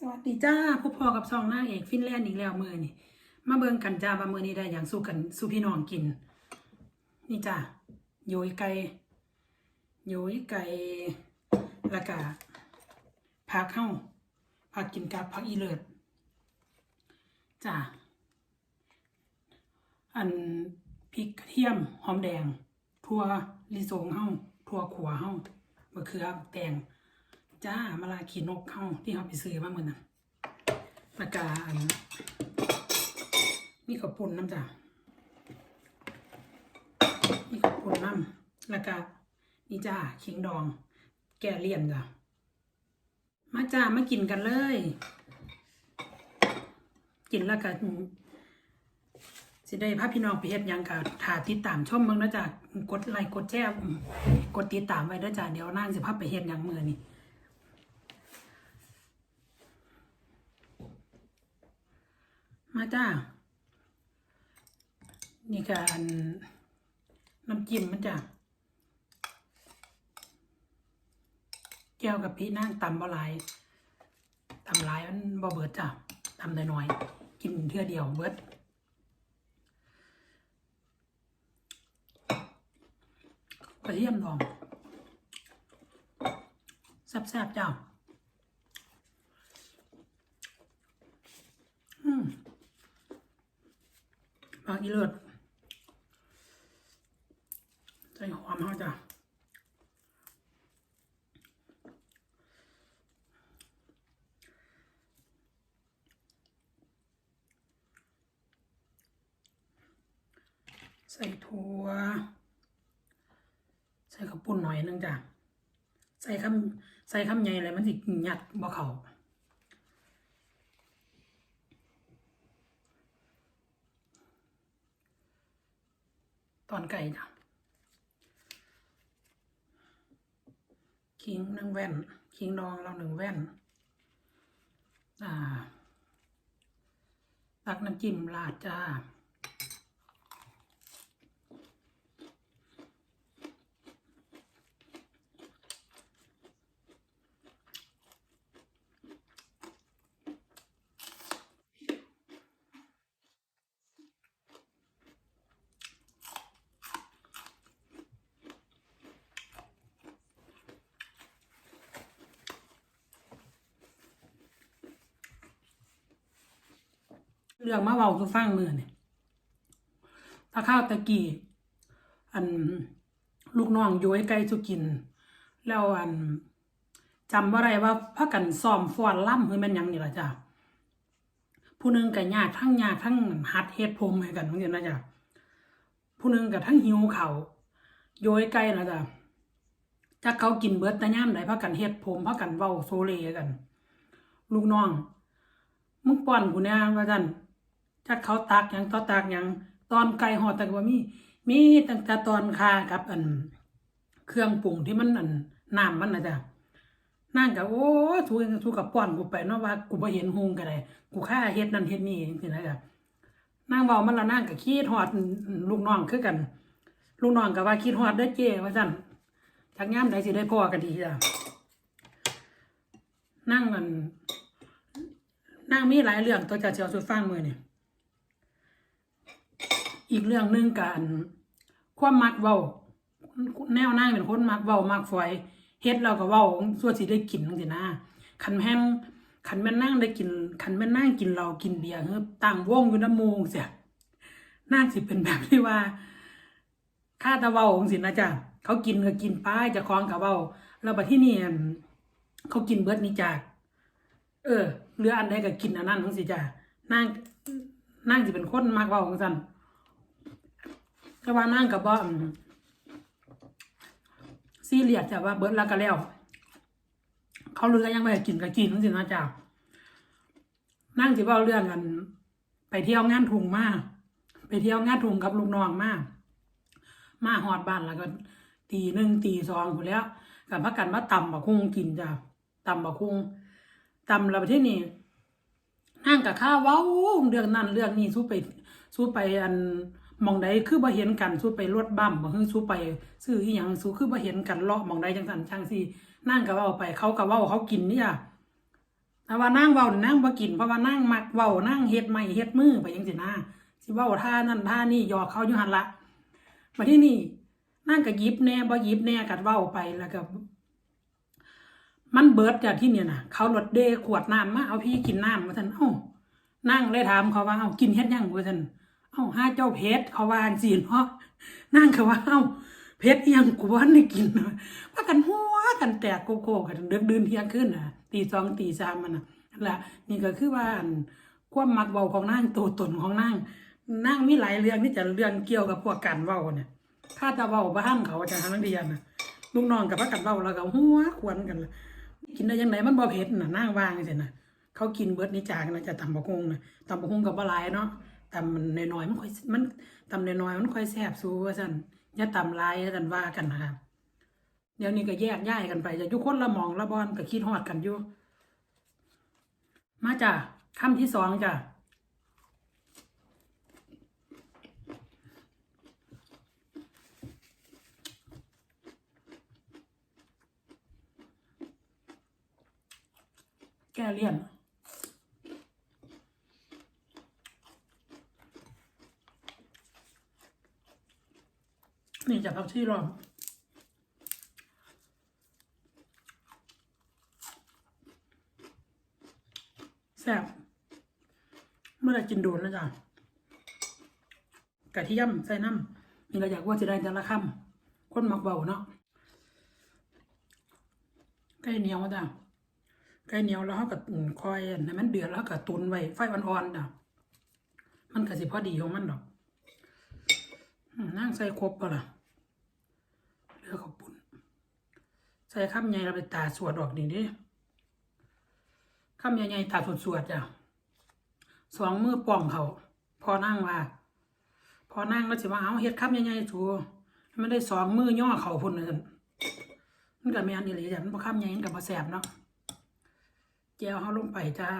สวัสดีจ้าพบพอกับซองหน้าเอกฟินแลนด์อีกแล้วมือนี่มาเบิงกันจ้าว่ามือนี้ได้อย่างสู้กันสู้พี่น้องกิน นี่จ้าโยยไก่โยยไก่ล้วก็ผักเข้าผักกินกับผักอีเลิศจ้าอันพริกกระเทียมหอมแดง ทั่วลิสงเฮาทั่วขัวเฮามะเขือแตง จ้ามาลาขีนกเข้าที่เขาไปซื้อมาเมื่อนั้นแล้วก็อันมีข้าวปุ้นน้ำจ้ะมีข้าวปุ้นน้ำแล้วก็นี่จ้าขิงดอง แก่เลี่ยนจ้ะมาจ้ามากินกันเลย กินแล้วก็สิได้พาพี่น้องไปเฮ็ดยังกับถาติดตามชมเมืองนะจ๊ะกดไลค์กดแชร์กดติดตามไว้นะจ๊ะเดี๋ยวนางสิพาไปเฮ็ดยังมือนี่ มาจ้า นี่ก็อันน้ำจิ้มมันจ้ะแก้วกับพี่นั่งตำบ่หลายตำหลายมันบ่เบิดจ้ะตำน้อยๆกินเทื่อเดียวเบิดกระเทียมดองแซ่บๆจ้า อืม ปลาอีเลือดใส่ความเขาจ้ะใส่ถั่ว ใส่ข้าวปุ้นหน่อยนึงจ้ะ ใส่คำใส่คำใหญ่เลยมันสิหยัดบ่เข่า ตอนไก่จ้ะคิงหนึ่งแว่น คิงดองเราหนึ่งแว่น อ่าตักน้ำจิ้มราดจ้า เรื่องมาเว้าคือฟังมือเนี่ยถ้าข้าวตะกี้อันลูกน้องโย้ยไก่สุกิน แล้วอันจำว่าไรว่าพักกันซ้อมฟอนล่ำคือแมันยังนี่ละจ้ะผู้หนึงก็ยากทั้งยากทั้งหัดเฮ็ดผมให้กันเหมือนกันนะจ้ะผู้หนึงก็ทั้งหิวเขาโย้ยไก่นะจ้ะจักเขากินเบิดต่ย่ามใดพักกันเฮ็ดผมพักกันเว้าโซเลกัน ลูกน้องมึงป้อนกูเนี่ยว่าท่าน จักเขาตากหยังต่อตากหยังตอนไก่หอดแต่ว่ามีมีตั้งแต่ตอนคากับอัน เครื่องปรุงที่มันอันน้ำมันนะจ๊ะนั่งกับโอ้ทูทูกับป้อนกูไปเนาะว่ากูบ่เห็นหงก็ได้กูค่าเฮ็ดนั่นเฮ็ดนี่จังซี่นะจ๊ะนั่งเว้ามันละนั่งกับขี้ฮอดลูกน้องคือกัน ลูกน้องก็ว่าคิดฮอดเด้เจ้ว่าซั่นจักยามใดสิได้พอกันดีจ้ะนั่งกันนางมีหลายเรื่องตัวจะเชียวสุดฟังมือเนี่ย อีกเรื่องหนึ่งการความมักเว้าแนวนางเป็นคนมักเว้ามักฝอยเฮ็ดเราก็เว้าส่วนสิได้กินจังซี่นะคันแม่นคันแม่นนางได้กินคันแม่นนางกินเหล้ากินเบียร์เฮ้อต่างวงอยู่น้ำมูกเสียนางสิเป็นแบบที่ว่าข้าตะเว้าจังซี่นะจ๊ะเขากินก็กินป้ายจะคล้องกับเว้าแล้วบัดที่นี่เขากินเบิดนี้จากเออเรืออันใดก็กินอันนั้นทั้งสิจ้ะนั่งนั่งสิเป็นคนมากเว่าของสัน แต่ว่านั่งกับว่าซีเรียสจ้ะว่าเบิร์ดแล้วก็แล้ว เขาเรือยังไม่ให้กินก็กินทั้งสินะจ้ะนั่งสิเว่าเรื่องกัน ไปเที่ยวงานถุงมาไปเที่ยวงานถุงกับลูกน้องมามาหอดบ้านแล้วก็ตีหนึ่งตีสองหมดแล้วกับพักกันมาตำบักคุ้งกินจ้ะตำบักคุ้งตำเราไปที่นี่นั่งกับข้าวว้าวเรื่องนั้นเรื่องนี้สู้ไปสู้ไปอัน มองใดคือบ่เห็นกันสู้ไปรถบั่มบ่คือสู้ไปซื้ออีหยังสู้คือบ่เห็นกันเลาะมองใดจังสันจังซี่นั่งกับเว้าไปเขากับเว้าเขากินเนี่ยแต่ว่านั่งเว้าวนั่งบ่กินเพราะว่านั่งมักเว้านั่งเฮ็ดไม่เฮ็ดมือไปจังซี่นะสิเว้าท่านั่นท่านี่หยอกเขาอยู่หั่นละมาที่นี่นั่งก็หยิบแน่บ่ยิบแน่กัดเว้าไปแล้วก็มันเบิดจากที่เนี่ยนะเขาลดเดขวดน้ำมาเอาพี่กินน้ำมาท่านเอ้านั่งเลยถามเขาว่าเอากินเฮ็ดยังว่าท่าน เอ้าห้าเจ้าเพชรเขาว่าสิเนาะนั่งเขาว่าเอ้าเพชรอิหยังกว่าได้กินนะว่ากันหัวกันแตกโกโก้กันเดึกดื่นเที่ยงขึ้นน่ะตีสองตีสามมันน่ะละนี่ก็คือว่าความมักเบาของนางตัวตนของนางนางมีหลายเรื่องที่จะเรื่องเกี่ยวกับพวกการเว้าเนี่ยถ้าจะเว้าบ้านเขาจะทางนักเรียนนะลูกน้องกับพระกันเว้าแล้วก็หัวควนกันเลยกินได้ยังไงมันบ่เผ็ดน่ะนางว่างจังซี่น่ะเขากินเบิร์ดนี่จางนะจะตำบักฮุงนะตำบักงกับบ่หลเนาะ ตำมันน้อยๆมันค่อยมันตำน้อยๆมันค่อยแซ่บสู้ว่าซั่นอย่าตำลายว่าซั่นว่ากันนะคะเดี๋ยวนี้ก็แยกย้ายกันไปจะยู่คนละหมองละบอนก็คิดฮอดกันอยู่มาจ้ะคำที่สองจ้ะแก้เลี่ยน นี่จะพักที่รองแซ่บเมื่อไรกินโดนแล้วจ้ะกะทียมใส่น้ำนี่เราอยากว่าจะได้แต่ละคำคนมักเบาเนาะไก่เหนียวจ้ะไก่เหนียวแล้วเขาก็คอยให้มันเดือดแล้วก็ตุนไว้ไฟอ่อนๆจ้ะมันก็สิพอดีของมันดอกนั่งใส่ครบปะล่ะ เหลือขอบปุ่นใส่ข้ามใหญ่เราไปตาสวดออกนี่ดิข้ามใหญ่ๆตาสวดสวดจ้ะสองมือป้องเขา พอนั่งว่า พอนั่งแล้วสิว่าเอาเฮ็ดข้ามใหญ่ๆถูให้มันได้สองมือย่อเขาพุ่นเลยซั่นมันก็แม่นอีหลีจ้ะมันบ่ข้ามใหญ่มันก็บ่แซ่บเนาะแจวเฮาลงไปจ้า